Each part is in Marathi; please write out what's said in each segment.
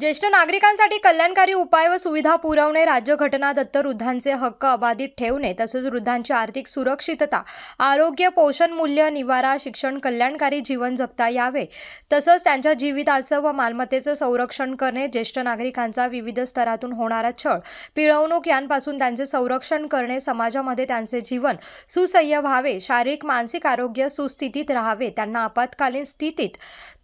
ज्येष्ठ नागरिकांसाठी कल्याणकारी उपाय व सुविधा पुरवणे राज्यघटना दत्त वृद्धांचे हक्क अबाधित ठेवणे तसेच वृद्धांची आर्थिक सुरक्षितता आरोग्य पोषण मूल्य निवारा शिक्षण कल्याणकारी जीवन जगता यावे. तसंच त्यांच्या जीविताचं व मालमत्तेचं संरक्षण करणे ज्येष्ठ नागरिकांचा विविध स्तरातून होणारा छळ पिळवणूक यांपासून त्यांचे संरक्षण करणे समाजामध्ये त्यांचे जीवन सुसह्य व्हावे शारीरिक मानसिक आरोग्य सुस्थितीत राहावे त्यांना आपत्कालीन स्थितीत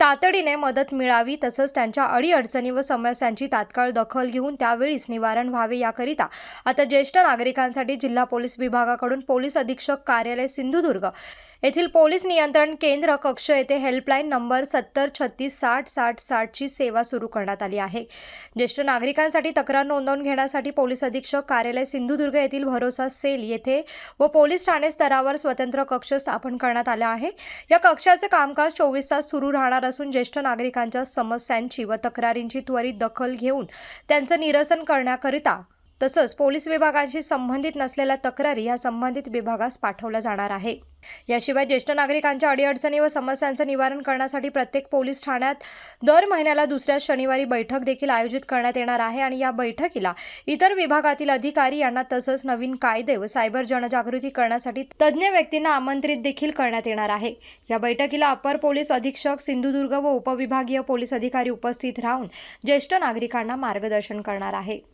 तातडीने मदत मिळावी तसंच त्यांच्या अडीअडचणी व समस्यांची तात्काळ दखल घेऊन त्यावेळीच निवारण व्हावे याकरिता आता ज्येष्ठ नागरिकांसाठी जिल्हा पोलीस विभागाकडून पोलीस अधीक्षक कार्यालय सिंधुदुर्ग येथील पोलीस नियंत्रण केंद्र कक्ष येथे हेल्पलाईन नंबर सत्तर छत्तीस साठ साठ साठची सेवा सुरू करण्यात आली आहे. ज्येष्ठ नागरिकांसाठी तक्रार नोंदवून घेण्यासाठी पोलीस अधीक्षक कार्यालय सिंधुदुर्ग येथील भरोसा सेल येथे व पोलीस ठाणे स्तरावर स्वतंत्र कक्ष स्थापन करण्यात आला आहे. या कक्षाचे कामकाज चोवीस तास सुरू राहणार असून ज्येष्ठ नागरिकांच्या समस्यांची व तक्रारींची त्वरित दखल घेऊन त्यांचं निरसन करण्याकरिता तसंच पोलीस विभागांशी संबंधित नसलेल्या तक्रारी या संबंधित विभागास पाठवल्या जाणार आहे. याशिवाय ज्येष्ठ नागरिकांच्या अडीअडचणी व समस्यांचं निवारण करण्यासाठी प्रत्येक पोलीस ठाण्यात दर महिन्याला दुसऱ्या शनिवारी बैठक देखील आयोजित करण्यात येणार आहे आणि या बैठकीला इतर विभागातील अधिकारी यांना तसंच नवीन कायदे व सायबर जनजागृती करण्यासाठी तज्ज्ञ व्यक्तींना आमंत्रित देखील करण्यात येणार आहे. या बैठकीला अपर पोलीस अधीक्षक सिंधुदुर्ग व उपविभागीय पोलीस अधिकारी उपस्थित राहून ज्येष्ठ नागरिकांना मार्गदर्शन करणार आहे.